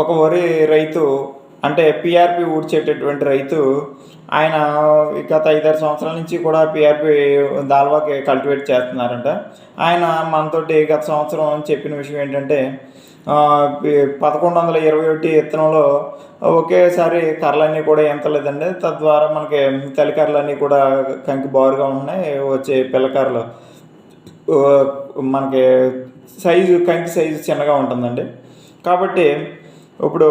ఒక వరి రైతు అంటే పిఆర్పి ఊడ్చేటటువంటి రైతు ఆయన గత ఐదారు సంవత్సరాల నుంచి కూడా పిఆర్పి దాల్వాకి కల్టివేట్ చేస్తున్నారంట. ఆయన మనతోటి గత సంవత్సరం చెప్పిన విషయం ఏంటంటే పదకొండు వందల ఇరవై ఒకటి విత్తనంలో ఒకేసారి కర్రలన్నీ కూడా ఎంతలేదండి. తద్వారా మనకి తల్లి కర్రలన్నీ కూడా కంకి బారుగా ఉన్నాయి వచ్చే పిల్లకర్రలు మనకి సైజు కంకి సైజు చిన్నగా ఉంటుందండి. కాబట్టి ఇప్పుడు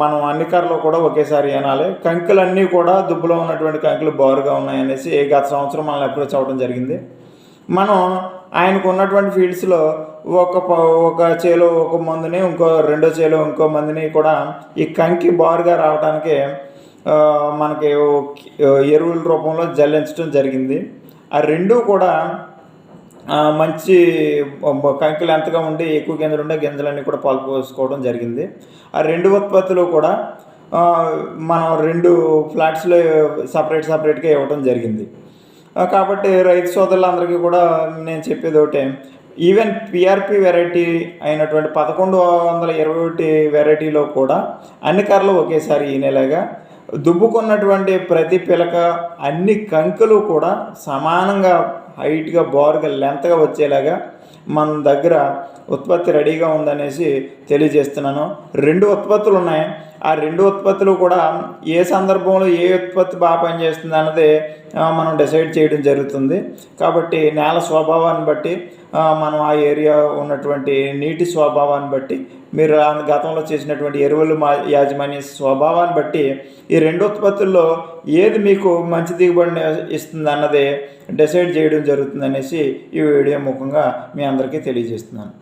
మనం అన్ని కర్రలు కూడా ఒకేసారి వినాలి కంకులన్నీ కూడా దుబ్బులో ఉన్నటువంటి కంకులు బారుగా ఉన్నాయనేసి గత సంవత్సరం మనల్ని అప్రోచ్ అవ్వడం జరిగింది. మనం ఆయనకు ఉన్నటువంటి ఫీల్డ్స్లో ఒక ఒక చేలో ఒక మందుని ఇంకో రెండో చేలో ఇంకో మందిని కూడా ఈ కంకి బారుగా రావడానికి మనకి ఎరువుల రూపంలో జల్లించడం జరిగింది. ఆ రెండూ కూడా మంచి బొ- కంకులు ఎంతగా ఉండి ఎక్కువ గింజలు ఉండే గింజలన్నీ కూడా పాలు పోసుకోవడం జరిగింది. ఆ రెండు ఉత్పత్తులు కూడా మనం రెండు ఫ్లాట్స్లో సపరేట్ సపరేట్గా ఇవ్వడం జరిగింది. కాబట్టి రైతు సోదరులందరికీ కూడా నేను చెప్పేది ఒకటే. ఈవెన్ పిఆర్పి వెరైటీ అయినటువంటి పదకొండు వందల ఇరవై ఒకటి వెరైటీలో కూడా అన్ని కర్రలు ఒకేసారి ఈనేలాగా దుబ్బుకున్నటువంటి ప్రతి పిలక అన్ని కంకులు కూడా సమానంగా హైట్గా బారుగా లెంత్గా వచ్చేలాగా మన దగ్గర ఉత్పత్తి రెడీగా ఉందనేసి తెలియజేస్తున్నాను. రెండు ఉత్పత్తులు ఉన్నాయి. ఆ రెండు ఉత్పత్తులు కూడా ఏ సందర్భంలో ఏ ఉత్పత్తి బాగా పనిచేస్తుంది అన్నది మనం డిసైడ్ చేయడం జరుగుతుంది. కాబట్టి నేల స్వభావాన్ని బట్టి మనం ఆ ఏరియా ఉన్నటువంటి నీటి స్వభావాన్ని బట్టి మీరు గతంలో చేసినటువంటి ఎరువులు మా యాజమాన్య స్వభావాన్ని బట్టి ఈ రెండు ఉత్పత్తుల్లో ఏది మీకు మంచి దిగుబడిని ఇస్తుంది అన్నది డిసైడ్ చేయడం జరుగుతుంది అనేసి ఈ వీడియో ముఖంగా మీ అందరికీ తెలియజేస్తున్నాను.